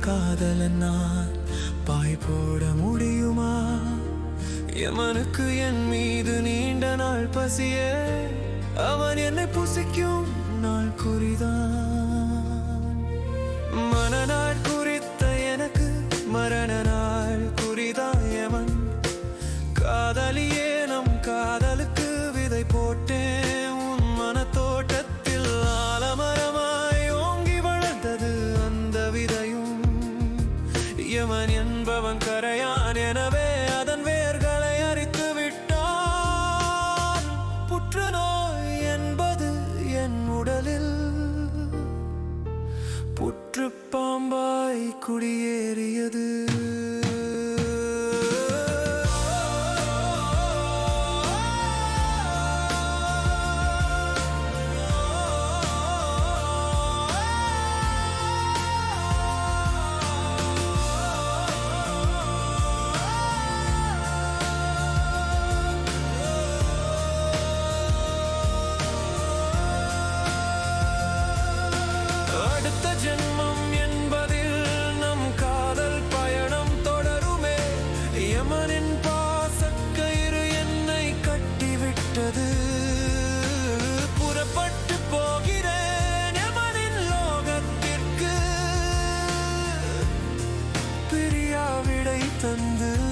காதலன் நான் பாய் போட முடியுமா? எமனுக்கு என் மீது நீண்ட நாள் பசியே. அவன் என்னை புசிக்கும் நாள் குறிதான். மனநாள் குறித்த எனக்கு மரண நாள் குறிதான் எவன் காதலி தேவன் என்பவன் கரையான் எனவே அதன் வேர்களை அரித்து விட்டான். புற்றுநோய் என்பது என் உடலில். புற்று பாம்பாய் குடியேறி söndü